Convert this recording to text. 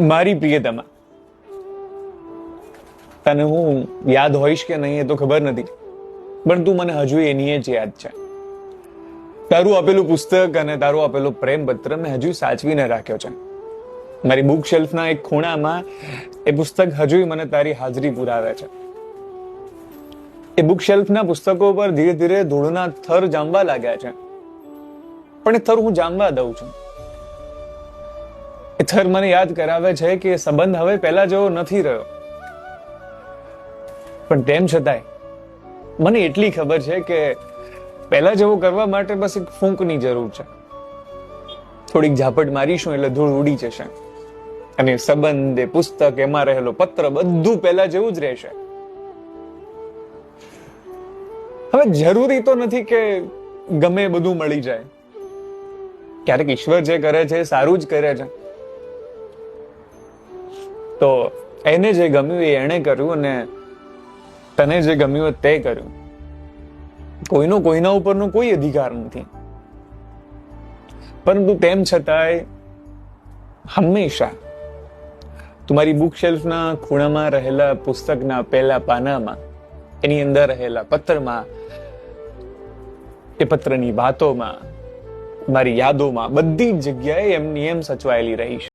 મારી પ્રિયતમા. તને હું યાદ હોઈશ કે નહીં એ તો ખબર નથી, પણ તું મને હજુ એની જ યાદ છે. તારું આપેલું પુસ્તક અને તારું આપેલું પ્રેમ પત્ર મેં હજુ સાચવીને રાખ્યો છે. મારી બુક શેલ્ફના એક ખૂણામાં એ પુસ્તક હજુ મને તારી હાજરી પુરાવે છે. એ બુક શેલ્ફના પુસ્તકો પર ધીરે ધીરે ધૂળના થર જામવા લાગ્યા છે. પણ એ થર હું જામવા દઉં છું. એ થર મને યાદ કરાવે છે કે સંબંધ હવે પહેલા જેવો નથી રહ્યો. પણ તેમ છતાંય, મને એટલી ખબર છે કે પહેલા જેવો કરવા માટે બસ એક ફૂંકની જરૂર છે. થોડીક ઝાપટ મારીશું એટલે ધૂળ ઉડી જશે. અને સંબંધ એ પુસ્તક એમાં રહેલો પત્ર બધું પહેલા જેવું જ રહેશે. હવે જરૂરી તો નથી કે ગમે બધું મળી જાય. ક્યારેક ઈશ્વર જે કરે છે સારું જ કરે છે. તો એને જે ગમ્યું એ એણે કર્યું અને તને જે ગમ્યું તે કર્યું. કોઈનો કોઈના ઉપરનો કોઈ અધિકાર નથી. પરંતુ તેમ છતાંય હંમેશા તમારી બુક શેલ્ફના ખૂણામાં રહેલા પુસ્તકના પહેલા પાનામાં, એની અંદર રહેલા પત્રમાં, એ પત્રની વાતોમાં, મારી યાદોમાં બધી જ જગ્યાએ એમની એમ સચવાયેલી રહી છે